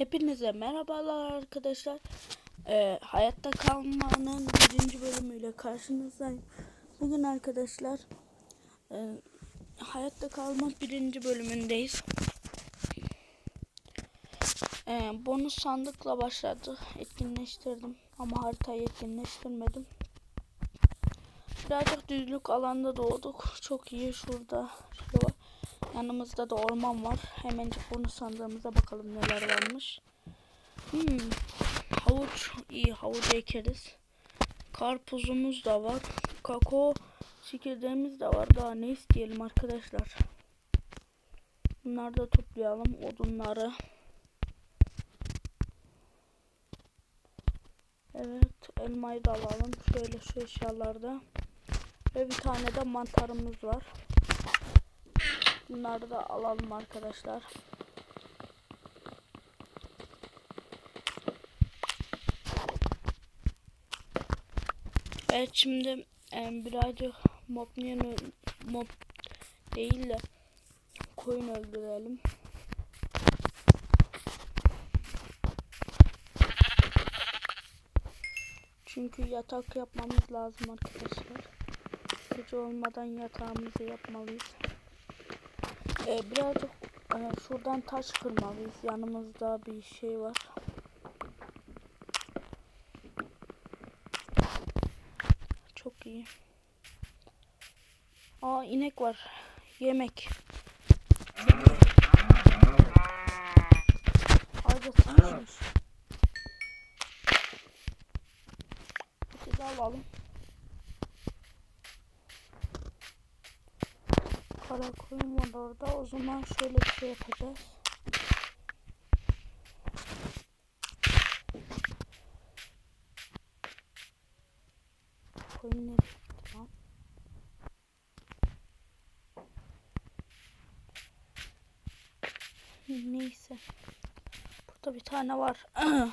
Hepinize merhabalar arkadaşlar. Ee, hayatta kalmanın birinci bölümüyle karşınızdayım. Bugün arkadaşlar e, hayatta kalma birinci bölümündeyiz. Ee, bonus sandıkla başladı. Etkinleştirdim ama haritayı etkinleştirmedim. Birazcık düzlük alanda doğduk. Çok iyi şurada var. Yanımızda da orman var. Hemencik bonus sandığımıza bakalım neler varmış. Hmm, havuç iyi havuç ekeriz. Karpuzumuz da var. Kakao çekirdeğimiz de var. Daha ne isteyelim arkadaşlar. Bunları da toplayalım. Odunları. Evet elmayı da alalım. Şöyle şu eşyalarda. Ve bir tane de mantarımız var. Bunları da alalım arkadaşlar. Evet şimdi e, birazcık mob mob değil de koyun öldürelim. Çünkü yatak yapmamız lazım arkadaşlar. Gece olmadan yatağımızı yapmalıyız. Ee, birazcık e, şuradan taş kırmalıyız. Yanımızda bir şey var. Çok iyi. Aa inek var. Yemek. Ağaca sıkışmış. De alalım. Kara koyun var orada. O zaman şöyle bir şey yapacağız. Koyun nereye gitti? Neyse. Burada bir tane var.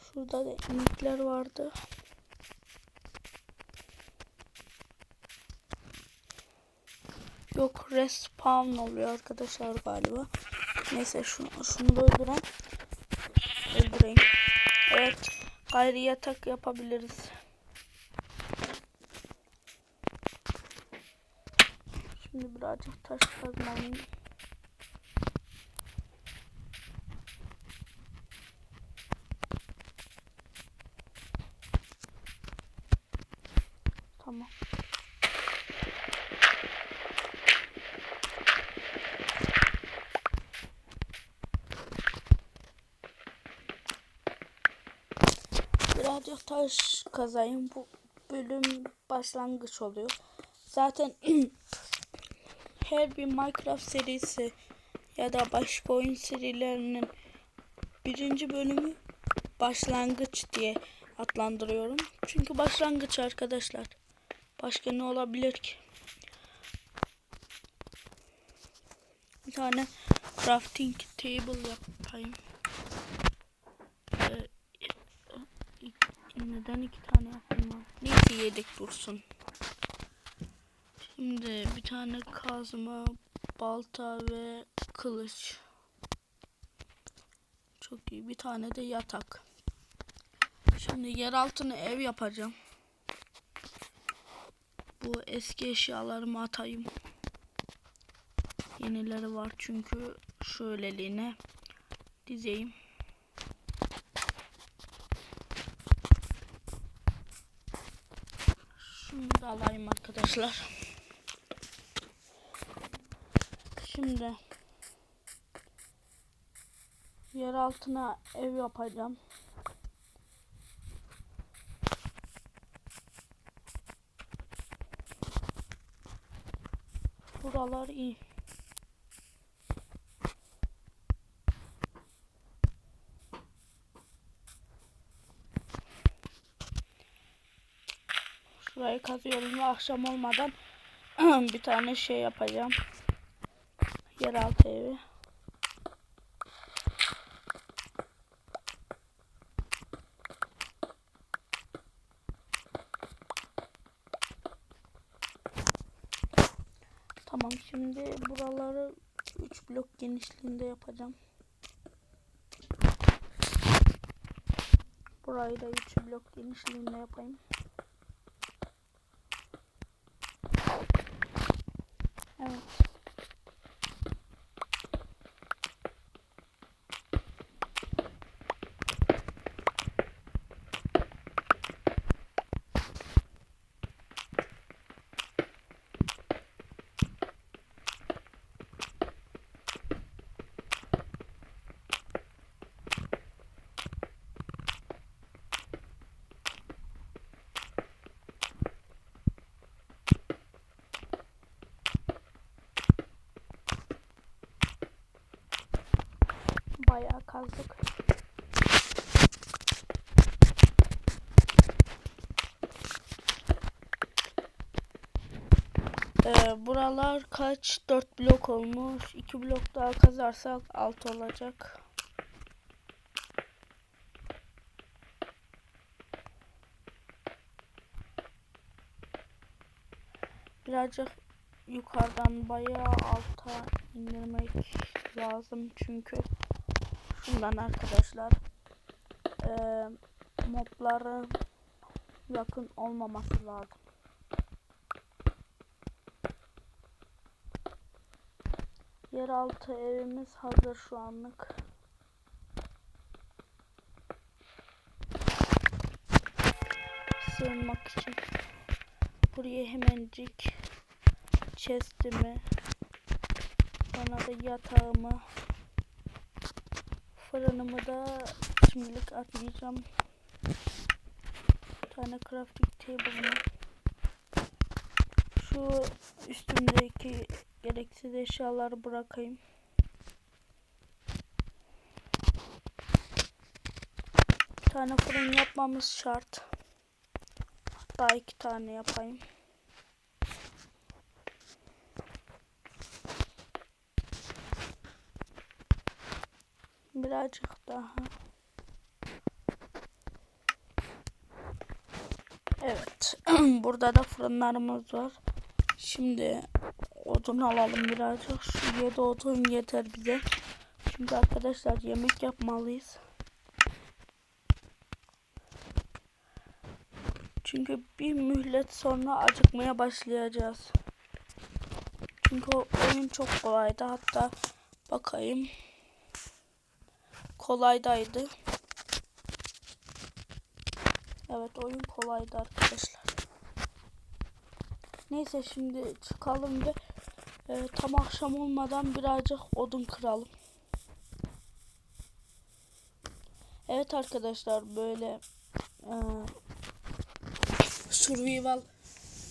Şurada da inekler vardı. Yok respawn oluyor arkadaşlar galiba. Neyse şunu, şunu da öldüren. Öldüreyim. Evet. Gayri yatak yapabiliriz. Şimdi birazcık taş kazmalıyım. Tamam. Birazcık taş kazayım. Bu bölüm başlangıç oluyor. Zaten her bir Minecraft serisi ya da başka oyun serilerinin birinci bölümü başlangıç diye adlandırıyorum. Çünkü başlangıç arkadaşlar. Başka ne olabilir ki? Bir tane crafting table yapayım. Ee, neden iki tane yapayım lan? Neyse yedek dursun. Şimdi bir tane kazma, balta ve kılıç. Çok iyi. Bir tane de yatak. Şimdi yer altına ev yapacağım. Bu eski eşyalarımı atayım. Yenileri var çünkü şöyleliğine dizeyim. Şunu da alayım arkadaşlar. Şimdi yer altına ev yapacağım. Buralar iyi. Kazıyorum ve akşam olmadan bir tane şey yapacağım. Yeraltı evi. Tamam şimdi buraları 3 blok genişliğinde yapacağım. Burayı da 3 blok genişliğinde yapayım. Evet. Bayağı kazdık. Ee, buralar kaç? 4 blok olmuş. 2 blok daha kazarsak 6 olacak. Birazcık yukarıdan bayağı alta indirmek lazım çünkü şundan arkadaşlar eee mobların yakın olmaması lazım. Yeraltı evimiz hazır şu anlık. Sığınmak için. Buraya hemencik chestimi Bana da yatağımı fırınımı da şimdilik atmayacağım. Bir tane crafting table'ımı şu üstümdeki gereksiz eşyaları bırakayım. Bir tane fırın yapmamız şart. Hatta iki tane yapayım. Birazcık daha. Evet. Burada da fırınlarımız var. Şimdi odun alalım birazcık. Şu 7 odun yeter bize. Çünkü arkadaşlar yemek yapmalıyız. Çünkü bir mühlet sonra acıkmaya başlayacağız. Çünkü oyun çok kolaydı. Hatta bakayım. Kolaydaydı. Evet oyun kolaydı arkadaşlar. Neyse şimdi çıkalım ve e, tam akşam olmadan birazcık odun kıralım. Evet arkadaşlar böyle e, survival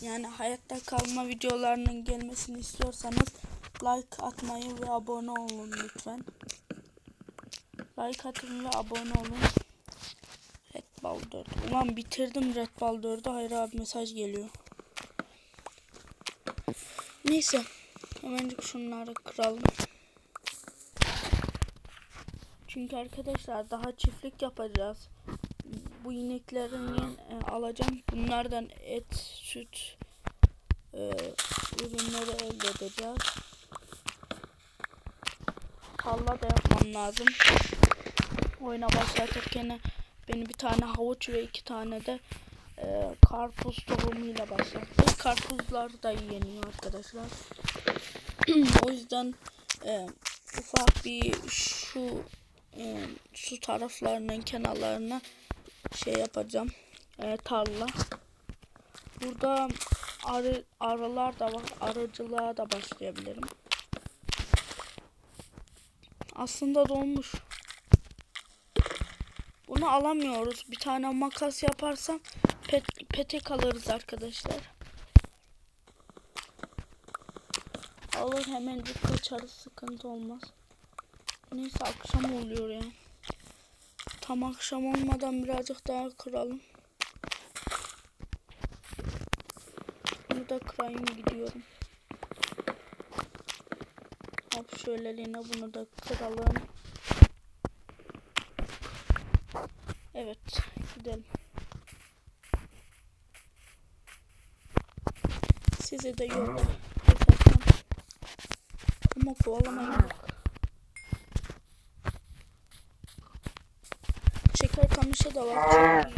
yani hayatta kalma videolarının gelmesini istiyorsanız like atmayı ve abone olun lütfen. Like atın ve abone olun. Red Ball 4. Ulan bitirdim Red Ball 4'ü. Hayır abi mesaj geliyor. Neyse. Hemencik şunları kıralım. Çünkü arkadaşlar daha çiftlik yapacağız. Bu ineklerin e, alacağım. Bunlardan et, süt e, ürünleri elde edeceğiz. Tarla da yapmam lazım. Oyuna başlarken beni bir tane havuç ve iki tane de e, karpuz tohumuyla başlattı. Karpuzlar da yeniyor arkadaşlar. o yüzden e, ufak bir şu e, su taraflarının kenarlarına şey yapacağım. E, tarla. Burada arı, arılar da var. Arıcılığa da başlayabilirim. Aslında dolmuş. Bunu alamıyoruz. Bir tane makas yaparsam pet, petek alırız arkadaşlar. Alır hemencik kaçarız. Sıkıntı olmaz. Neyse akşam oluyor ya. Tam akşam olmadan birazcık daha kıralım. Bunu da kırayım gidiyorum. Hop şöyleliğine bunu da kıralım. Evet gidelim. Size de yok. Ama kovalamayın bak. Şeker kamışı da var.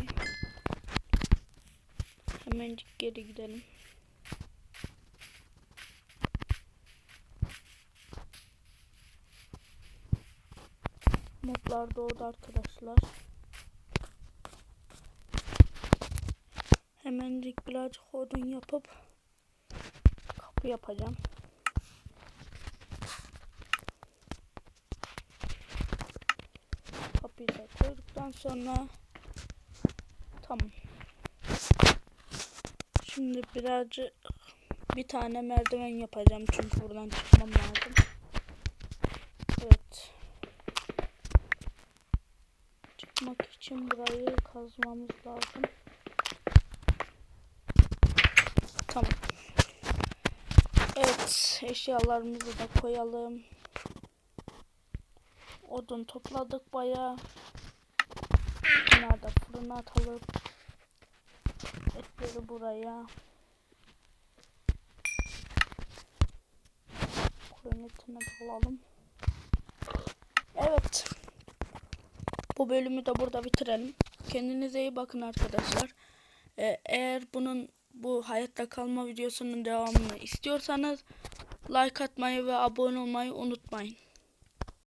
Çok geri gidelim. Modlar doğdu arkadaşlar. Hemencik birazcık odun yapıp kapı yapacağım. Kapıyı da koyduktan sonra tamam. Şimdi birazcık bir tane merdiven yapacağım çünkü buradan çıkmam lazım. Evet. Çıkmak için burayı kazmamız lazım. Tamam. Evet, eşyalarımızı da koyalım. Odun topladık bayağı. Bunları da fırına atalım. Etleri buraya. Koyun etini alalım. Evet. Bu bölümü de burada bitirelim. Kendinize iyi bakın arkadaşlar. Ee, eğer bunun bu hayatta kalma videosunun devamını istiyorsanız like atmayı ve abone olmayı unutmayın.